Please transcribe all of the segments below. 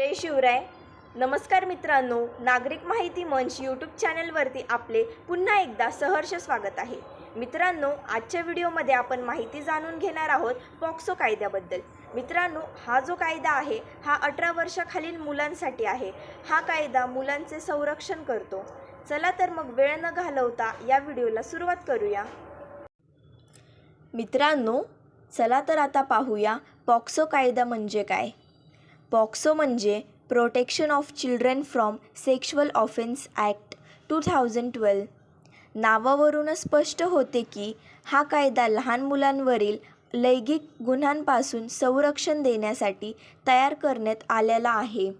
जय शिवराय. नमस्कार मित्रांनो नागरिक माहिती मंच यूट्यूब चॅनलवरती आपले पुन्हा एकदा सहर्ष स्वागत आहे. मित्रांनो आजच्या व्हिडिओमध्ये आपण माहिती जाणून घेणार आहोत पॉक्सो कायद्याबद्दल. मित्रांनो हा जो कायदा आहे हा अठरा वर्षाखालील मुलांसाठी आहे. हा कायदा मुलांचे संरक्षण करतो. चला तर मग वेळ न घालवता या व्हिडिओला सुरुवात करूया. मित्रांनो चला तर आता पाहूया पॉक्सो कायदा म्हणजे काय? पॉक्सो म्हणजे protection of children from sexual offence act two thousand twelve. नावावरूनच स्पष्ट होते की हा कायदा लहान मुलांवरील लैंगिक गुन्ह्यांपासून संरक्षण देण्यासाठी तयार करण्यात आलेला आहे.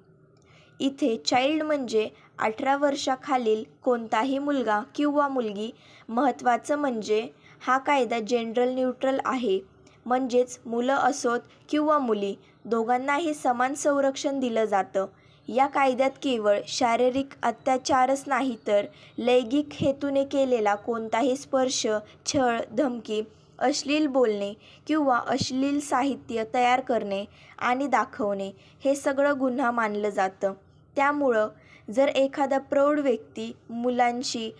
इथे चाइल्ड म्हणजे अठरा वर्षाखालील कोणताही मुलगा किंवा मुलगी महत्त्वाचं म्हणजे हा कायदा जनरल न्यूट्रल आहे. म्हणजेच मुलं असोत किंवा मुली दोघांनाही समान संरक्षण दिलं जातं. या कायद्यात केवळ शारीरिक अत्याचारच नाही तर लैंगिक हेतूने केलेला कोणताही स्पर्श छळ धमकी अश्लील बोलणे किंवा अश्लील साहित्य तयार करणे आणि दाखवणे हे सगळं गुन्हा मानलं जातं. त्यामुळं जर एखादा प्रौढ व्यक्ती मुलांशी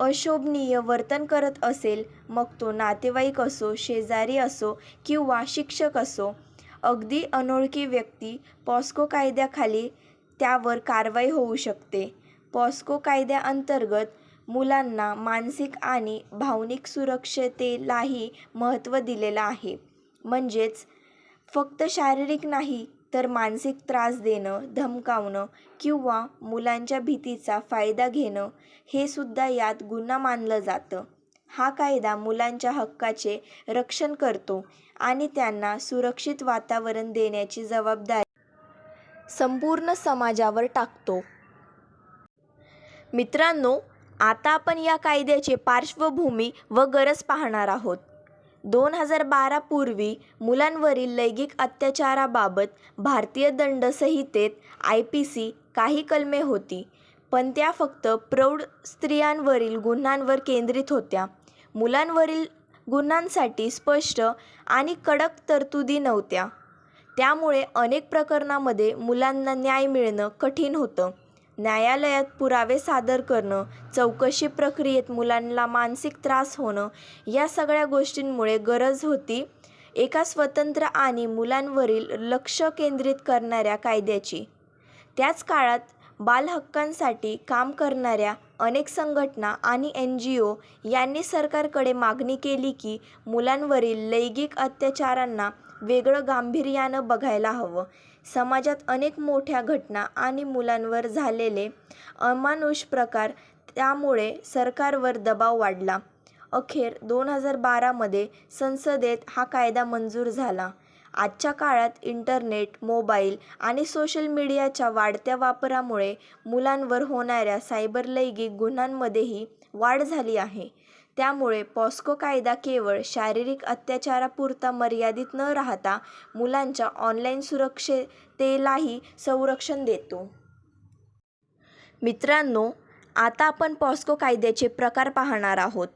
अशोभनीय वर्तन करत असेल मग तो नातेवाईक असो शेजारी असो किंवा शिक्षक असो. अगदी अनोळखी व्यक्ती पॉस्को कायद्याखाली त्यावर कारवाई होऊ शकते. पॉस्को कायद्याअंतर्गत मुलांना मानसिक आणि भावनिक सुरक्षतेलाही महत्त्व दिलेलं आहे. म्हणजेच फक्त शारीरिक नाही तर मानसिक त्रास देणं धमकावणं किंवा मुलांच्या भीतीचा फायदा घेणं हे सुद्धा यात गुन्हा मानलं जातं. हा कायदा मुलांच्या हक्काचे रक्षण करतो आणि त्यांना सुरक्षित वातावरण देण्याची जबाबदारी संपूर्ण समाजावर टाकतो. मित्रांनो आता आपण या कायद्याची पार्श्वभूमी व गरज पाहणार आहोत. दोन हजार बारा पूर्वी मुलांवरील लैंगिक अत्याचाराबाबत भारतीय दंड संहितेत आय पी सी काही कलमे होती पण त्या फक्त प्रौढ स्त्रियांवरील गुन्ह्यांवर केंद्रित होत्या. मुलांवरील गुन्ह्यांसाठी स्पष्ट आणि कडक तरतुदी नव्हत्या. त्यामुळे अनेक प्रकरणामध्ये मुलांना न्याय मिळणं कठीण होतं. न्यायालयात पुरावे सादर करणं चौकशी प्रक्रियेत मुलांना मानसिक त्रास होणं या सगळ्या गोष्टींमुळे गरज होती एका स्वतंत्र आणि मुलांवरील लक्ष केंद्रित करणाऱ्या कायद्याची. त्याच काळात बालहक्कांसाठी काम करणाऱ्या अनेक संघटना आणि एन जी ओ यांनी सरकारकडे मागणी केली की मुलांवरील लैंगिक अत्याचारांना वेगळं गांभीर्यानं बघायला हवं. समाजात अनेक मोठ्या घटना आणि मुलांवर झालेले अमानुष प्रकार त्यामुळे सरकारवर दबाव वाढला. अखेर दोन हजार बारामध्ये संसदेत हा कायदा मंजूर झाला. आजच्या काळात इंटरनेट मोबाईल आणि सोशल मीडियाच्या वाढत्या वापरामुळे मुलांवर होणाऱ्या सायबर लैंगिक गुन्ह्यांमध्येही वाढ झाली आहे. त्यामुळे पॉस्को कायदा केवळ शारीरिक अत्याचारापुरता मर्यादित न राहता मुलांच्या ऑनलाईन सुरक्षेतेलाही संरक्षण देतो. मित्रांनो आता आपण पॉस्को कायद्याचे प्रकार पाहणार आहोत.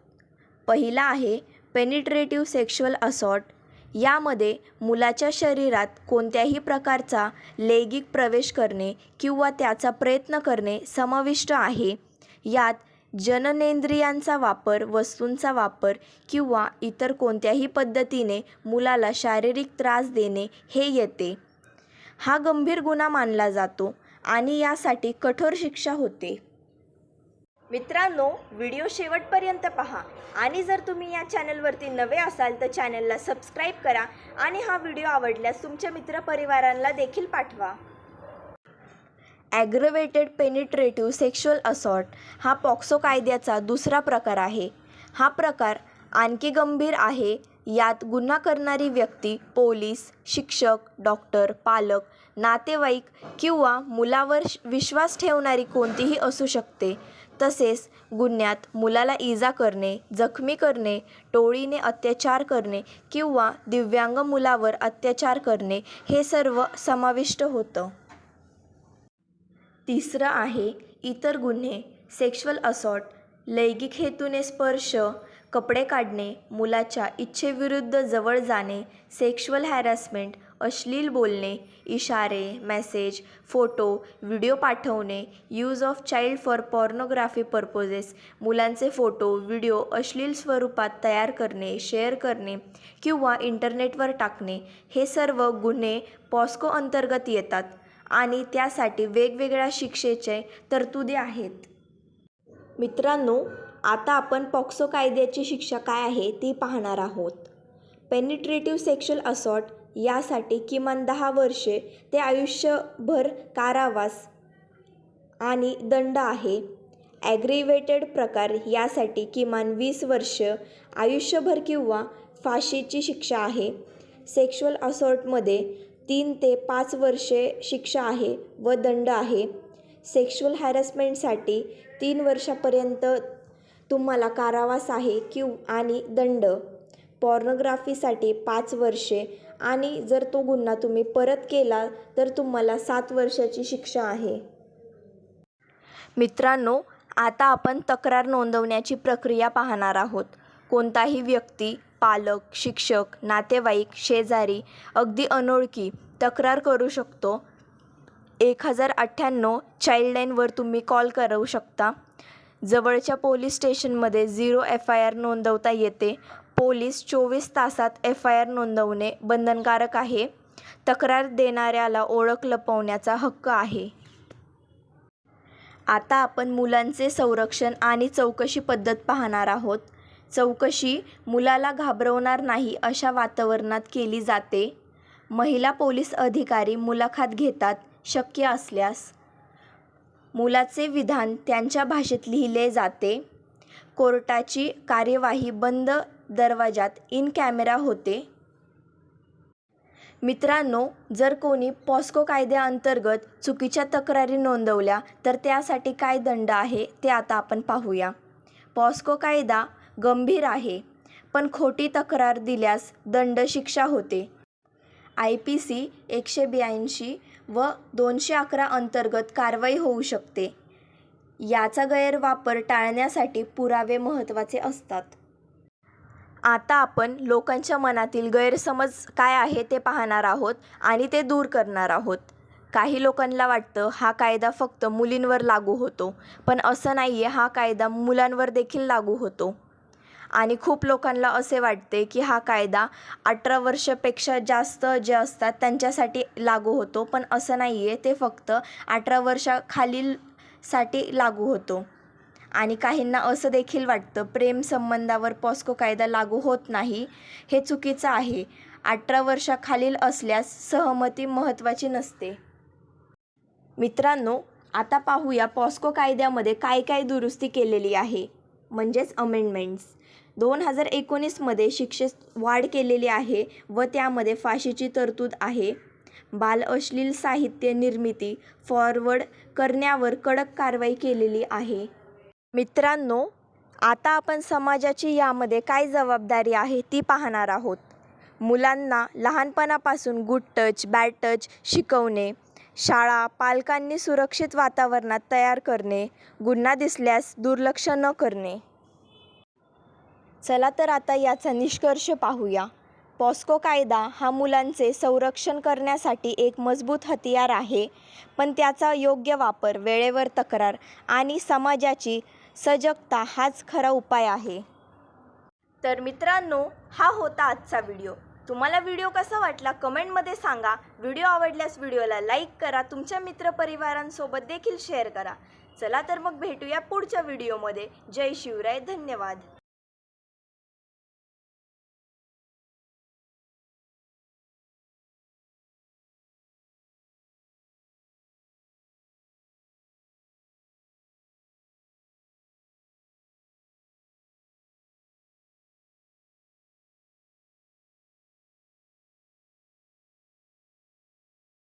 पहिला आहे पेनिट्रेटिव्ह सेक्शुअल असॉट यामध्ये मुलाच्या शरीरात कोणत्याही प्रकारचा लैंगिक प्रवेश करणे किंवा त्याचा प्रयत्न करणे समाविष्ट आहे. यात जननेंद्रियांचा वापर वस्तूंचा वापर किंवा इतर कोणत्याही पद्धतीने मुलाला शारीरिक त्रास देणे हे येते. हा गंभीर गुन्हा मानला जातो आणि यासाठी कठोर शिक्षा होते. मित्रांनो व्हिडिओ शेवटपर्यंत पहा आणि जर तुम्ही या चॅनलवरती नवे असाल तर चॅनलला सबस्क्राईब करा आणि हा व्हिडिओ आवडल्यास तुमच्या मित्रपरिवारांना देखील पाठवा. ॲग्रवेटेड पेनिट्रेटिव्ह सेक्शुअल असॉल्ट हा पॉक्सो कायद्याचा दुसरा प्रकार आहे. हा प्रकार आणखी गंभीर आहे. यात गुन्हा करणारी व्यक्ती पोलीस शिक्षक डॉक्टर पालक नातेवाईक किंवा मुलावर विश्वास ठेवणारी कोणतीही असू शकते. तसेच गुन्ह्यात मुलाला इजा करणे जखमी करणे टोळीने अत्याचार करणे किंवा दिव्यांग मुलावर अत्याचार करणे हे सर्व समाविष्ट होतं. तिसरं आहे इतर गुन्हे सेक्शुअल असॉट लैंगिक हेतूने स्पर्श कपडे काढणे मुलाच्या इच्छेविरुद्ध जवळ जाणे सेक्शुअल हॅरॅसमेंट अश्लील बोलणे इशारे मेसेज फोटो व्हिडिओ पाठवणे use of child for pornography purposes मुलांचे फोटो व्हिडिओ अश्लील स्वरूपात तयार करणे शेअर करणे किंवा इंटरनेटवर टाकणे हे सर्व गुन्हे पॉस्को अंतर्गत येतात. आणि त्यासाठी वेगवेगळ्या शिक्षेचे तरतुदी आहेत. मित्रांनो आता आपण पॉक्सो कायद्याची शिक्षा काय आहे ती पाहणार आहोत. पेनिट्रेटिव्ह सेक्शुअल असॉट यासाठी किमान दहा वर्षे ते आयुष्यभर कारावास आणि दंड आहे. ॲग्रिवेटेड प्रकार यासाठी किमान वीस वर्ष आयुष्यभर किंवा फाशीची शिक्षा आहे. सेक्शुअल असॉल्टमध्ये तीन ते पाच वर्षे शिक्षा आहे व दंड आहे. सेक्शुअल हॅरसमेंटसाठी तीन वर्षापर्यंत तुम्हाला कारावास आहे किंव आणि दंड. पॉर्नोग्राफीसाठी पाच वर्षे आणि जर तो गुन्हा तुम्ही परत केला तर तुम्हाला सात वर्षाची शिक्षा आहे. मित्रांनो आता आपण तक्रार नोंदवण्याची प्रक्रिया पाहणार आहोत. कोणताही व्यक्ती पालक शिक्षक नातेवाईक शेजारी अगदी अनोळखी तक्रार करू शकतो. एक हजार अठ्ठ्याण्णव चाईल्डलाईनवर तुम्ही कॉल करू शकता. जवळच्या पोलीस स्टेशनमध्ये झिरो एफ आय आर नोंदवता येते. पोलीस चोवीस तासात एफ आय आर नोंदवणे बंधनकारक आहे. तक्रार देणाऱ्याला ओळख लपवण्याचा हक्क आहे. आता आपण मुलांचे संरक्षण आणि चौकशी पद्धत पाहणार आहोत. चौकशी मुलाला घाबरवणार नाही अशा वातावरणात केली जाते. महिला पोलीस अधिकारी मुलाखत घेतात शक्य असल्यास. मुलाचे विधान त्यांच्या भाषेत लिहिले जाते. कोर्टाची कार्यवाही बंद दरवाजात इन कॅमेरा होते. मित्रांनो जर कोणी पॉस्को कायद्याअंतर्गत चुकीच्या तक्रारी नोंदवल्या तर त्यासाठी काय दंड आहे ते आता आपण पाहूया. पॉस्को कायदा गंभीर आहे. पण खोटी तक्रार दिल्यास दंड शिक्षा होते. आय पी सी एकशे ब्याऐंशी व दोनशे अकरा अंतर्गत कारवाई होऊ शकते. याचा गैरवापर टाळण्यासाठी पुरावे महत्त्वाचे असतात. आता आपण लोकांच्या मनातील गैरसमज काय आहे ते पाहणार आहोत आणि ते दूर करणार आहोत. काही लोकांना वाटतं हा कायदा फक्त मुलींवर लागू होतो. पण असं नाही आहे हा कायदा मुलांवर देखील लागू होतो. आणि खूप लोकांना असे वाटते की हा कायदा अठरा वर्षापेक्षा जास्त जे असतात त्यांच्यासाठी लागू होतो पण असं नाही आहे ते फक्त अठरा वर्षाखालील साठी लागू होतो. आणि काहींना असं देखील वाटतं प्रेम संबंधावर पॉस्को कायदा लागू होत नाही हे चुकीचं आहे. अठरा वर्षाखालील असल्यास सहमती महत्त्वाची नसते. मित्रांनो आता पाहूया पॉस्को कायद्यामध्ये काय काय दुरुस्ती केलेली आहे. म्हणजेच अमेंडमेंट्स दोन हजार एकोणीसमध्ये शिक्षेत वाढ केलेली आहे व त्यामध्ये फाशीची तरतूद आहे. बाल अश्लील साहित्य निर्मिती फॉरवर्ड करण्यावर कडक कारवाई केलेली आहे. मित्रांनो आता आपण समाजाची यामध्ये काय जबाबदारी आहे ती पाहणार आहोत. मुलांना लहानपणापासून गुड टच बॅड टच शिकवणे शाळा पालकांनी सुरक्षित वातावरणात तयार करणे गुन्हा दिसल्यास दुर्लक्ष न करणे. चला तर आता याचा निष्कर्ष पाहूया. पॉस्को कायदा हा मुलांचे संरक्षण करण्यासाठी एक मजबूत हतियार आहे पण त्याचा योग्य वापर वेळेवर तक्रार आणि समाजाची सजगता हाच खरा उपाय आहे. तर मित्रांनो हा होता आजचा व्हिडिओ. तुम्हाला व्हिडिओ कसा वाटला कमेंटमध्ये सांगा. व्हिडिओ आवडल्यास व्हिडिओला लाईक करा तुमच्या मित्रपरिवारांसोबत देखील शेअर करा. चला तर मग भेटूया पुढच्या व्हिडिओमध्ये. जय शिवराय धन्यवाद.